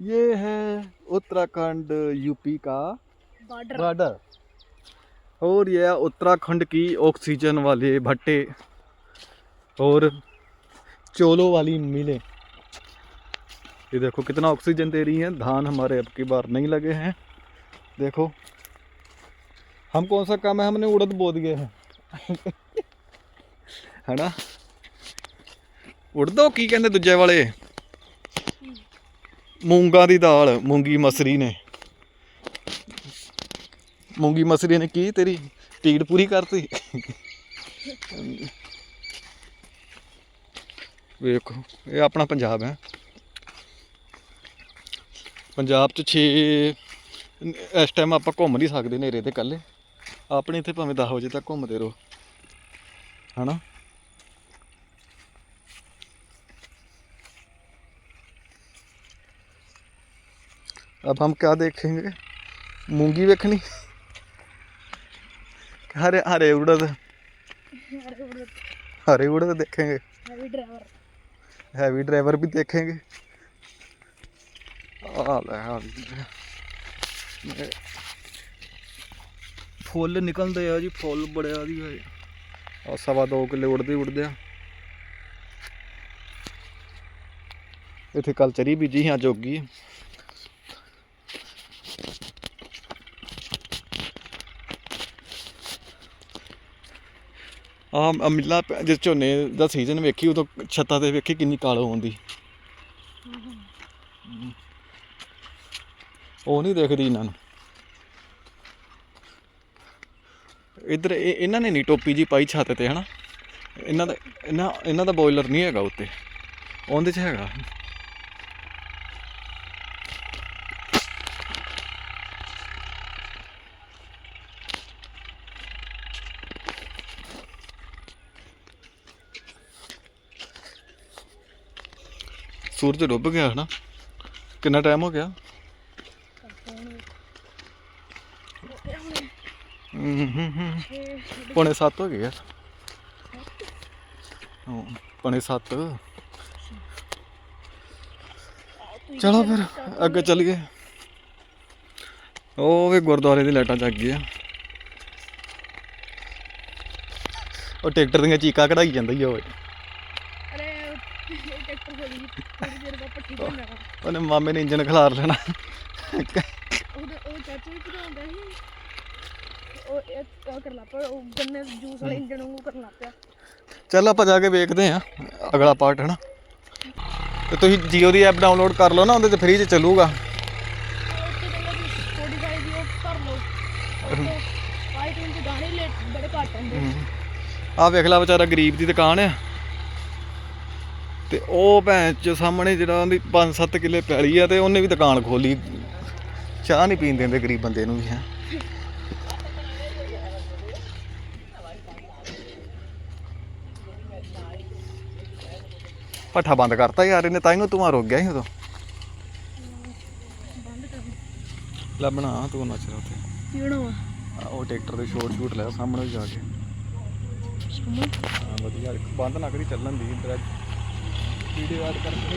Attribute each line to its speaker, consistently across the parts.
Speaker 1: ये है उत्तराखंड यूपी का
Speaker 2: ਬਾਰਡਰ
Speaker 1: बॉर्डर और ये है उत्तराखंड की ऑक्सीजन वाले भट्टे और चोलो वाली मिलें ये देखो कितना ऑक्सीजन दे रही हैं धान हमारे अब की बार नहीं लगे हैं देखो हम कौन सा काम है हमने उड़द बो दिए हैं है ना ਉੜਦੋ ਕੀ ਕਹਿੰਦੇ ਦੂਜੇ ਵਾਲੇ ਮੂੰਗਾ ਦੀ ਦਾਲ, ਮੂੰਗੀ ਮਸਰੀ ਨੇ। ਮੂੰਗੀ ਮਸਰੀ ਨੇ ਕੀ ਤੇਰੀ ਟੀੜ ਪੂਰੀ ਕਰਤੀ? ਵੇਖੋ, ਇਹ ਆਪਣਾ ਪੰਜਾਬ ਹੈ। ਪੰਜਾਬ ਚ 6 ਇਸ ਟਾਈਮ ਆਪਾਂ ਘੁੰਮ ਨਹੀਂ ਸਕਦੇ ਨੇਰੇ ਤੇ ਕੱਲੇ ਆਪਣੇ ਇੱਥੇ ਭਾਵੇਂ 10 ਵਜੇ ਤੱਕ ਘੁੰਮਦੇ ਰਹੋ। ਹਨਾ? अब हम क्या देखेंगे मूंगी देखनी हरे हरे उड़द हरे उड़द देखेंगे
Speaker 2: ਹੈਵੀ ਡਰਾਈਵਰ
Speaker 1: हैवी ड्राइवर भी देखेंगे आ ले आ ले। ਫੁੱਲ ਨਿਕਲਦੇ ਆ ਜੀ ਫੁੱਲ ਬੜਿਆ ਦੀ ਹੈ ਆ ਸਵਾ ਦੋ ਕਿੱਲੇ ਉੜਦੇ ਉੜਦੇ ਆ ਇੱਥੇ ਕੱਲ ਚਰੀ ਬੀਜੀ ਹਾਂ ਜੋਗੀ ਆ ਮਿੱਲਾ ਜੇ ਝੋਨੇ ਦਾ ਸੀਜ਼ਨ ਵੇਖੀ, ਉਦੋਂ ਛੱਤਾਂ ਤੇ ਵੇਖੀ ਕਿੰਨੀ ਕਾਲੋ ਆਉਂਦੀ। ਉਹ ਨਹੀਂ ਦੇਖਦੀ ਇਹਨਾਂ ਨੂੰ। ਇੱਧਰ ਇਹ, ਇਹਨਾਂ ਨੇ ਨਹੀਂ ਟੋਪੀ ਜੀ ਪਾਈ ਛੱਤ ਤੇ, ਹਨਾ? ਇਹਨਾਂ ਦਾ, ਇਹਨਾਂ ਇਹਨਾਂ ਦਾ ਬੋਇਲਰ ਨਹੀਂ ਹੈਗਾ ਉੱਤੇ। ਉਹਦੇ 'ਚ ਹੈਗਾ। ਸੂਰਜ ਡੁੱਬ ਗਿਆ ਹਨਾ। ਕਿੰਨਾ ਟਾਈਮ ਹੋ ਗਿਆ? ਹਮ, ਹਮ, ਹਮ। ਪੌਣੇ 7 ਹੋ ਗਏ ਯਾਰ। ਹਾਂ, ਪੌਣੇ 7 ਚਲੋ ਫਿਰ ਅੱਗੇ ਚੱਲ ਗਏ ਉਹ ਵੀ ਗੁਰਦੁਆਰੇ ਦੀ ਲਾਈਟਾਂ ਜਗ ਗਈਆਂ। ਉਹ ਟਰੈਕਟਰ ਦੀਆਂ ਚੀਕਾਂ ਕਢਾਈ ਜਾਂਦਾ ਹੀ ਓਏ ਉਹਨੇ ਮਾਮੇ ਨੇ ਇੰਜਨ ਖਿਲਾਰ ਲੈਣਾ।
Speaker 2: ਉਹ ਚਾਚਾ ਵੀ ਭਜਾਉਂਦਾ ਸੀ। ਉਹ ਇਹ ਕਰ ਲਾ ਪਿਆ ਉਹ ਗੰਨੇ ਜੂਸ ਵਾਲੇ ਇੰਜਣ ਨੂੰ ਕਰਨ ਲੱਗ ਪਿਆ।
Speaker 1: ਚੱਲ ਆਪਾਂ ਜਾ ਕੇ ਵੇਖਦੇ ਹਾਂ ਅਗਲਾ ਪਾਰਟ ਹੈ ਨਾ ਤੇ ਤੁਸੀਂ ਜੀਓ ਦੀ ਐਪ ਡਾਊਨਲੋਡ ਕਰ ਲਓ ਨਾ ਉਹਦੇ ਤੇ ਫ੍ਰੀ ਚ ਚੱਲੂਗਾ।
Speaker 2: ਕਰ
Speaker 1: ਆਹ ਵੇਖ ਲੈ ਵਿਚਾਰਾ ਗਰੀਬ ਦੀ ਦੁਕਾਨ ਆ। ਤੇ ਉਹ ਭੈਣ ਚ ਸਾਹਮਣੇ ਜਿਹੜਾ ਉਹਦੀ 5-7 ਕਿੱਲੇ ਪੈਲੀ ਆ ਤੇ ਉਹਨੇ ਵੀ ਦੁਕਾਨ ਖੋਲੀ। ਚਾਹ ਨਹੀਂ ਪੀਣ ਦਿੰਦੇ ਗਰੀਬ ਬੰਦੇ ਨੂੰ ਵੀ ਹੈ। ਪੱਠਾ ਬੰਦ ਕਰਤਾ ਯਾਰ ਇਹਨੇ ਤਾਂ ਹੀ ਧੂਆਂ ਰੁਕ ਗਿਆ ਸੀ ਉਦੋਂ।
Speaker 2: ਬੰਦ ਕਰ
Speaker 1: ਲੈ ਬਣਾ ਤੂੰ ਨੱਚ ਰਿਹਾ ਉੱਥੇ। ਆਹ ਉਹ ਟਰੈਕਟਰ ਦੇ ਸ਼ੋਟ ਸ਼ੂਟ ਲੈ ਸਾਹਮਣੇ ਜਾ ਕੇ। ਹਾਂ ਵਧੀਆ ਬੰਦ ਨਾ ਕਰੀ ਚੱਲਣ ਦੀ ਡਾਇਰੈਕਟ పీడీ వారి తరఫున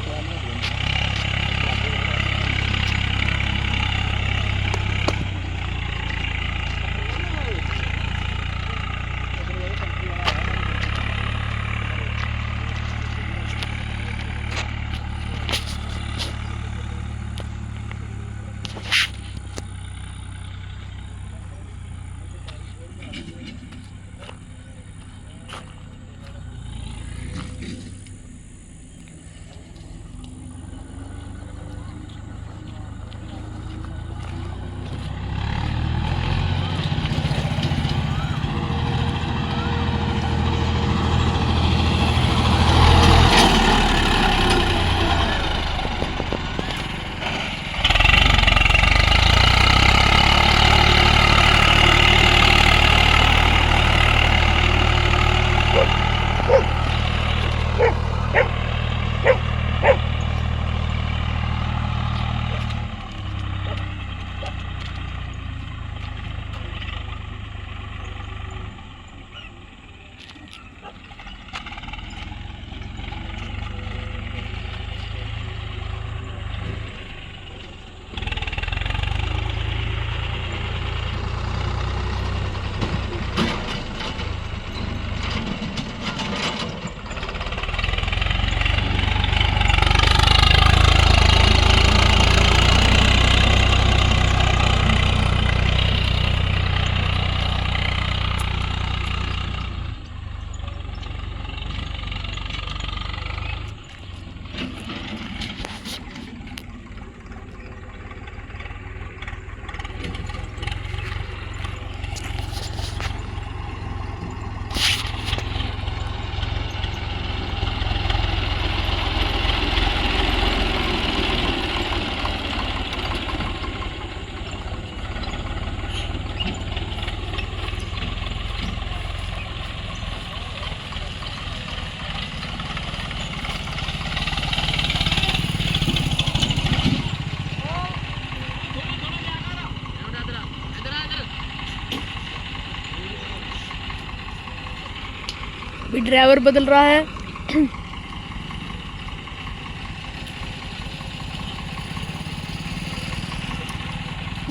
Speaker 2: ड्राइवर बदल रहा है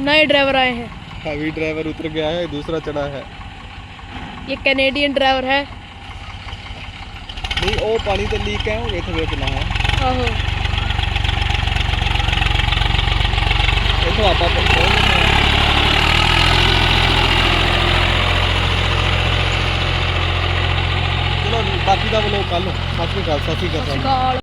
Speaker 2: नए ड्राइवर आए हैं
Speaker 1: अभी ड्राइवर उतर गया है दूसरा चढ़ा है
Speaker 2: ये कैनेडियन ड्राइवर है
Speaker 1: नहीं वो पानी तो लीक है वो इथे ਵੇਖਣਾ ਹੈ
Speaker 2: आहो
Speaker 1: ਇੱਥੋਂ ਆਪਾਂ ਪਹੁੰਚ ਗਏ ਬਾਕੀ ਦਾ ਵੱਲੋਂ ਕੱਲ ਸਤਿ ਸ਼੍ਰੀ ਅਕਾਲ। ਸਤਿ ਸ਼੍ਰੀ ਅਕਾਲ।